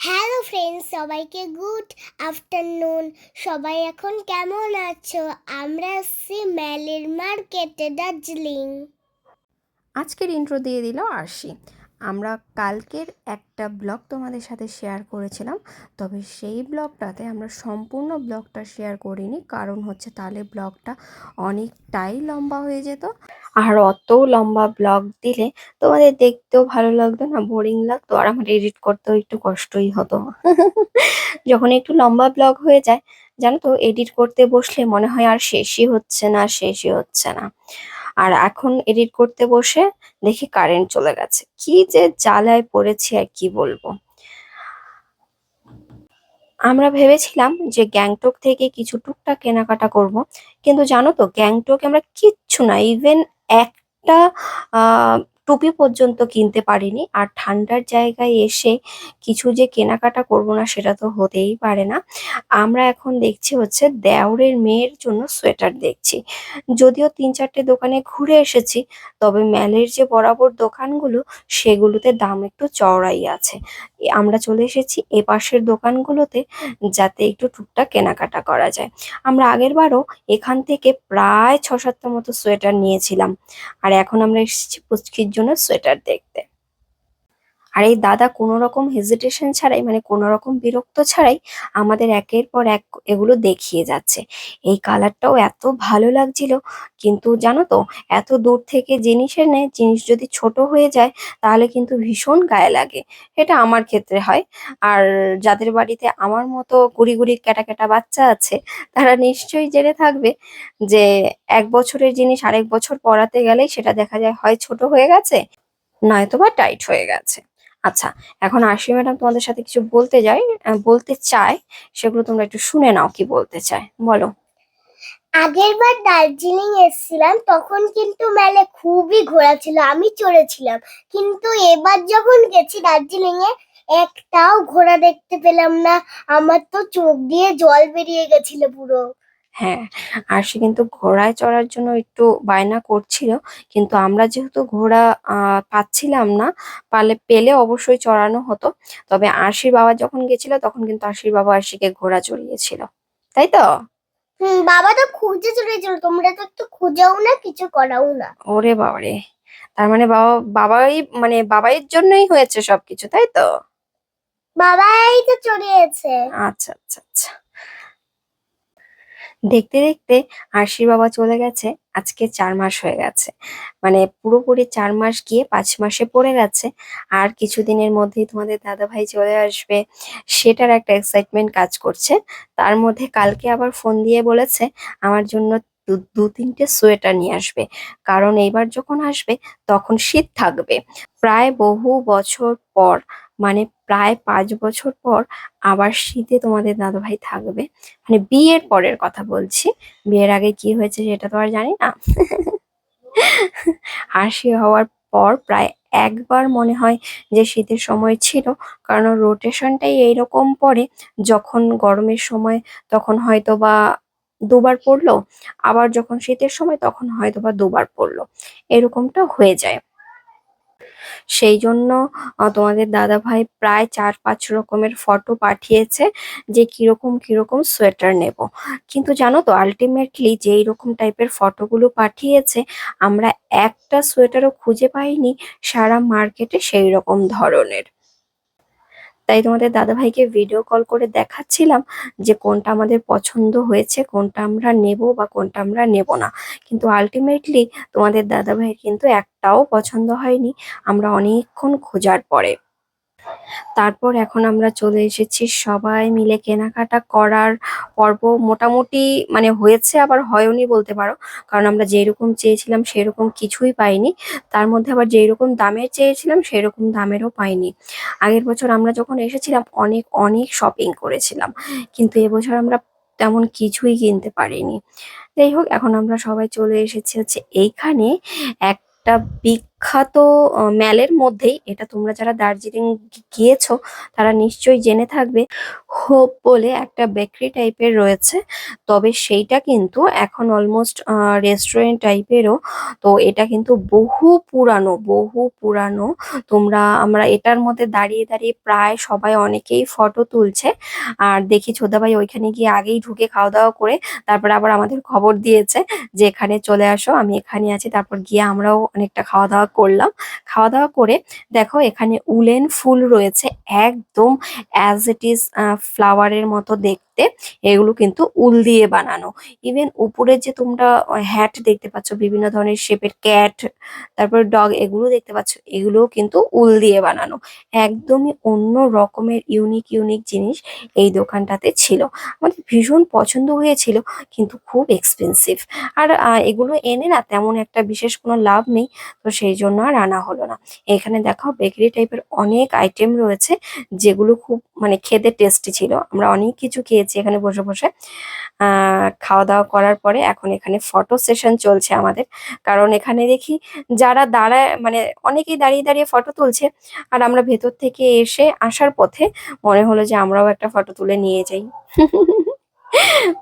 Hello friends সবাইকে good afternoon সবাই এখন কেমন আছো? আমরা আসছি ম্যালের মার্কেটে, দার্জিলিং। আজকের ইন্ট্রো দিয়ে দিল আরশি। আমরা কালকের একটা ব্লগ তোমাদের সাথে শেয়ার করেছিলাম, তবে সেই ব্লগটাতে আমরা সম্পূর্ণ ব্লগটা শেয়ার করিনি, কারণ হচ্ছে তাহলে ব্লগটা অনেকটাই লম্বা হয়ে যেত। আর অত লম্বা ব্লগ দিলে তোমাদের দেখতেও ভালো লাগতো না, বোরিং লাগতো, আর আমার এডিট করতেও একটু কষ্টই হতো। যখন একটু লম্বা ব্লগ হয়ে যায়, জানো তো, এডিট করতে বসলে মনে হয় আর শেষই হচ্ছে না, শেষই হচ্ছে না। আর এখন এডিট করতে বসে দেখি কারেন্ট চলে গেছে। কি যে জ্বালায় পড়েছি আর কি বলব। আমরা ভেবেছিলাম যে গ্যাংটক থেকে কিছু টুকটাক কেনাকাটা করব, কিন্তু জানো তো গ্যাংটকে আমরা কিচ্ছু না ইভেন একটা টুপি পর্যন্ত কিনতে পারিনি। আর ঠান্ডার জায়গায় এসে কিছু যে কেনাকাটা করব না, সেটা তো হতেই পারে না। আমরা এখন দেখছি হচ্ছে দেওরের মেয়ের জন্য সোয়েটার দেখছি। যদিও তিন চারটে দোকানে ঘুরে এসেছি, তবে ম্যালের যে বরাবর দোকানগুলো, সেগুলোতে দাম একটু চওড়াই আছে। আমরা চলে এসেছি এ পাশের দোকানগুলোতে যাতে একটু টুকটাক কেনাকাটা করা যায়। আমরা আগের বারও এখান থেকে প্রায় ছ সাতটা মতো সোয়েটার নিয়েছিলাম। আর এখন আমরা এসেছি পুচকির জন্য সোয়েটার দেখতে। আর এই দাদা কোনো রকম হেজিটেশন ছাড়াই মানে কোনো রকম বিরক্ত ছাড়াই আমাদের একের পর এক এগুলো দেখিয়ে যাচ্ছে। এই কালারটাও এত ভালো লাগছিল, কিন্তু জানো তো, এত দূর থেকে জিনিস এনে জিনিস যদি ছোট হয়ে যায়, তাহলে কিন্তু ভীষণ গায়ে লাগে। এটা আমার ক্ষেত্রে হয়। আর যাদের বাড়িতে আমার মতো গুড়ি গুড়ি ক্যাটা ক্যাটা বাচ্চা আছে, তারা নিশ্চয়ই জেনে থাকবে যে এক বছরের জিনিস আরেক বছর পরাতে গেলেই সেটা দেখা যায় হয় ছোট হয়ে গেছে নয়তো বা টাইট হয়ে গেছে। আচ্ছা এখন আশি ম্যাডাম তোমাদের সাথে কিছু বলতে যাই বলতে চায়, সেগুলো তোমরা একটু শুনে নাও কি বলতে চায়। বলো। আগের বার দার্জিলিং এসেছিলাম, তখন কিন্তু মেলে খুবই ঘোরা ছিল, আমি চড়েছিলাম। কিন্তু এবার যখন গেছি দার্জিলিং এ, একটাও ঘোড়া দেখতে পেলাম না, আমার তো চোখ দিয়ে জল বেরিয়ে গেছিল পুরো। হ্যাঁ আর সে কিন্তু ঘোড়ায় চড়ার জন্য একটু বায়না করছিল। কিন্তু আমরা যেহেতু ঘোড়া পাচ্ছিলাম না পালে পেলে অবশ্যই চড়ানো হতো। তবে আরশির বাবা যখন গেছিল তখন কিন্তু আরশির বাবা আরশিকে ঘোড়া চড়িয়েছিল। তাই তো? হুম বাবা তো খুঁজে চলেছিল তোমরা তো একটু খুঁজেও না কিছু করাও না। ওরে বাবারে! তার মানে বাবা বাবাই মানে বাবাইয়ের জন্যই হয়েছে সবকিছু তাই তো? বাবাই তো চড়িয়েছে। আচ্ছা আচ্ছা। দেখতে দেখতে আরশির বাবা চলে গেছে। আজকে চার মাস হয়ে গেছে। মানে পুরোপুরি চার মাস গিয়ে পাঁচ মাসে পড়ে গেছে। আর কিছুদিনের মধ্যেই তোমাদের দাদা ভাই চলে আসবে। সেটার একটা এক্সাইটমেন্ট কাজ করছে। তার মধ্যে কালকে আবার ফোন দিয়ে বলেছে, আমার জন্য দু তিনটে সোয়েটার নিয়ে আসবে। কারণ এইবার যখন আসবে, তখন শীত থাকবে। প্রায় বহু বছর পর মানে প্রায় পাঁচ বছর পর আবার শীতে তোমাদের দাদা ভাই থাকবে। মানে বিয়ের পরের কথা বলছি। বিয়ের আগে কি হয়েছে সেটা তো আর জানি না। হাসি হওয়ার পর প্রায় একবার মনে হয় যে শীতের সময় ছিল। কারণ রোটেশনটাই এইরকম পড়ে যখন গরমের সময়, তখন হয়তো বা দুবার পড়ল, আবার যখন শীতের সময় তখন হয়তো বা দুবার পড়ল। এরকমটা হয়ে যায়। সেই জন্য তোমাদের দাদা ভাই প্রায় চার পাঁচ রকমের ফটো পাঠিয়েছে যে কীরকম কীরকম সোয়েটার নেব। কিন্তু জানো তো আলটিমেটলি যেই রকম টাইপের ফটোগুলো পাঠিয়েছে, আমরা একটা সোয়েটারও খুঁজে পাইনি, সারা মার্কেটে সেই রকম ধরনের। তাই তোমাদের দাদা ভাইকে ভিডিও কল করে দেখাচ্ছিলাম যে কোনটা আমাদের পছন্দ হয়েছে, কোনটা আমরা নেব বা কোনটা আমরা নেব না। কিন্তু আলটিমেটলি তোমাদের দাদা ভাইয়ের কিন্তু একটাও পছন্দ হয়নি। আমরা অনেকক্ষণ খোঁজার পরে। তারপর এখন আমরা চলে এসেছি সবাই মিলে কেনাকাটা করার পর্ব। মোটামুটি মানে হয়েছে আবার হয়নি বলতে পারো, কারণ আমরা যেরকম চেয়েছিলাম সেরকম কিছুই পাইনি। তার মধ্যে আবার যেই রকম দামের চেয়েছিলাম সেরকম দামেরও পাইনি। আগের বছর আমরা যখন এসেছিলাম অনেক অনেক শপিং করেছিলাম, কিন্তু এবছর আমরা তেমন কিছুই কিনতে পারিনি। যাই হোক, এখন আমরা সবাই চলে এসেছি হচ্ছে এইখানে একটা বিখ্যাত ম্যালের মধ্যেই, এটা তোমরা যারা দার্জিলিং গিয়েছো, তারা নিশ্চয়ই জেনে থাকবে, হোপ বলে একটা বেকারি টাইপের রয়েছে। তবে সেইটা কিন্তু এখন অলমোস্ট রেস্টুরেন্ট টাইপেরও। তো এটা কিন্তু বহু পুরানো বহু পুরানো। তোমরা, আমরা এটার মধ্যে দাঁড়িয়ে দাঁড়িয়ে প্রায় সবাই অনেকেই ফটো তুলছে। আর দেখি ছোদা ভাই ওইখানে গিয়ে আগেই ঢুকে খাওয়া দাওয়া করে, তারপর আবার আমাদের খবর দিয়েছে যে, এখানে চলে আসো, আমি এখানে আছি। তারপর গিয়ে আমরাও অনেকটা খাওয়া দাওয়া করলাম। খাওয়া দাওয়া করে দেখো এখানে উলেন ফুল রয়েছে, একদম অ্যাজ ইট ইজ ফ্লাওয়ারের মতো দেখতে। এগুলো কিন্তু উল দিয়ে বানানো। ইভেন উপরে যে তোমরা হ্যাট দেখতে পাচ্ছ, বিভিন্ন ধরনের শেপের ক্যাট তারপর ডগ এগুলো দেখতে পাচ্ছ, এগুলোও কিন্তু উল দিয়ে বানানো। একদমই অন্য রকমের ইউনিক ইউনিক জিনিস এই দোকানটাতে ছিল। আমাদের ভীষণ পছন্দ হয়েছিল, কিন্তু খুব এক্সপেন্সিভ আর এগুলো এনে না তেমন একটা বিশেষ কোনো লাভ নেই, তো সেই জন্য আর আনা হলো না। এখানে দেখো বেকারি টাইপের অনেক আইটেম রয়েছে, যেগুলো খুব মানে খেতে টেস্টি ছিল। আমরা অনেক কিছু খেয়েছি এখানে বসে বসে। খাওয়া দাওয়া করার পরে এখন এখানে ফটো সেশন চলছে আমাদের। কারণ এখানে দেখি যারা দাঁড়ায় মানে অনেকেই দাঁড়িয়ে দাঁড়িয়ে ফটো তুলছে। আর আমরা ভেতর থেকে এসে আসার পথে মনে হলো যে আমরাও একটা ফটো তুলে নিয়ে যাই।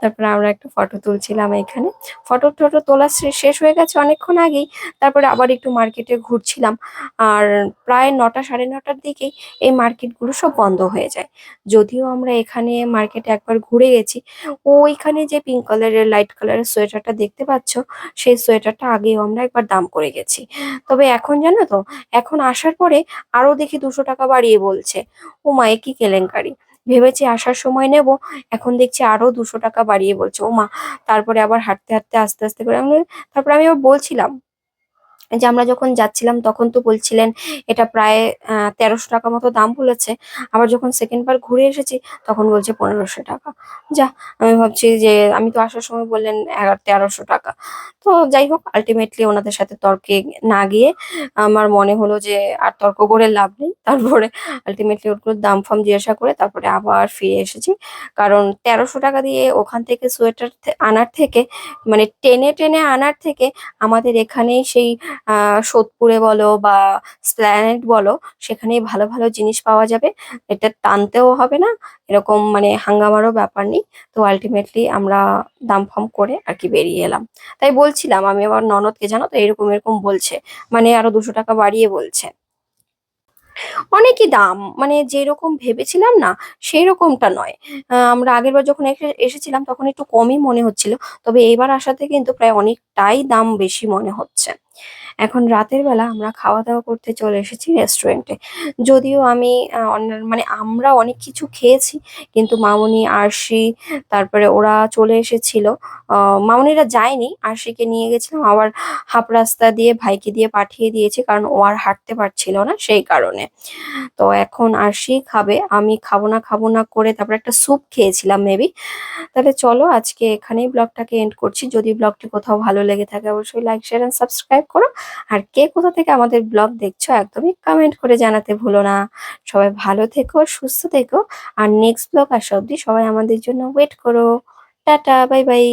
তারপরে আমরা একটা ফটো তুলছিলাম এখানে। ফটো টটো তোলা শেষ হয়ে গেছে অনেকক্ষণ আগেই। তারপরে আবার একটু মার্কেটে ঘুরছিলাম। আর প্রায় নটা, সাড়ে নটার দিকেই এই মার্কেটগুলো সব বন্ধ হয়ে যায়। যদিও আমরা এখানে মার্কেটে একবার ঘুরে গেছি। ওইখানে যে পিঙ্ক কালারের লাইট কালারের সোয়েটারটা দেখতে পাচ্ছ, সেই সোয়েটারটা আগেও আমরা একবার দাম করে গেছি। তবে এখন জানো তো, এখন আসার পরে আরও দেখি দুশো টাকা বাড়িয়ে বলছে। ও মায়ে কি কেলেঙ্কারি? ভেবেছি আসার সময় নেব। এখন দেখছি আরও দুশো টাকা বাড়িয়ে বলছে। ও মা তারপরে আবার হাঁটতে হাঁটতে আস্তে আস্তে করে আমি তারপরে আমি আবার বলছিলাম যে আমরা যখন যাচ্ছিলাম, তখন তো বলছিলেন এটা প্রায় তেরোশো টাকা মতো দাম বলেছে। আবার যখন সেকেন্ড বার ঘুরে এসেছি, তখন বলছে পনেরোশো টাকা। যা, আমি ভাবছি যে, আমি তো আসার সময় বললেন এগারো, তেরোশো টাকা। তো যাই হোক আলটিমেটলি ওনাদের সাথে তর্কে না গিয়ে আমার মনে হলো যে আর তর্ক করে লাভ নেই। তারপরে আলটিমেটলি ওগুলোর দাম ফাম জিজ্ঞাসা করে তারপরে আবার ফিরে এসেছি। কারণ তেরোশো টাকা দিয়ে ওখান থেকে সোয়েটার আনার থেকে মানে টেনে টেনে আনার থেকে আমাদের এখানেই সেই সোদপুরে বলো বা স্প্ল্যানেট বলো, সেখানেই ভালো ভালো জিনিস পাওয়া যাবে। এটা টানতেও হবে না, এরকম মানে হাঙ্গামারও ব্যাপার নেই। তো আলটিমেটলি আমরা দাম ফাম করে আর কি বেরিয়ে এলাম। তাই বলছিলাম, আমি আবার ননদকে, জানো তো, এরকম এরকম বলছে। মানে আরও দুশো টাকা বাড়িয়ে বলছে। অনেকই দাম মানে যেরকম ভেবেছিলাম না সেই রকমটা নয় আমরা আগেরবার যখন এসে- এসেছিলাম, তখন একটু কমই মনে হচ্ছিল। তবে এবার আসাতে কিন্তু প্রায় অনেকটাই দাম বেশি মনে হচ্ছে। এখন রাতের বেলা আমরা খাওয়া দাওয়া করতে চলে এসেছি রেস্টুরেন্টে যদিও আমি মানে আমরা অনেক কিছু খেয়েছি, কিন্তু মামনি, আরশি, তারপরে ওরা চলে এসেছিল। মামুনিরা যায়নি, আরশিকে নিয়ে গেছিলাম, আবার হাফ রাস্তা দিয়ে ভাইকে দিয়ে পাঠিয়ে দিয়েছি, কারণ ও আর হাঁটতে পারছিল না সেই কারণে। তো এখন আরশি খাবে, আমি খাব না খাব না করে তারপর একটা স্যুপ খেয়েছিলাম মেবি তাহলে চলো আজকে এখানেই ব্লগটাকে এন্ড করছি। যদি ব্লগটি কোথাও ভালো লেগে থাকে, অবশ্যই লাইক শেয়ার এন্ড সাবস্ক্রাইব করো। আর কে কোথা থেকে আমাদের ব্লগ দেখছ, একদমই কমেন্ট করে জানাতে ভুলো না। সবাই ভালো থেকো, সুস্থ থেকো। আর নেক্সট ব্লগ আর সবজি সবাই আমাদের জন্য ওয়েট করো। Tata bye bye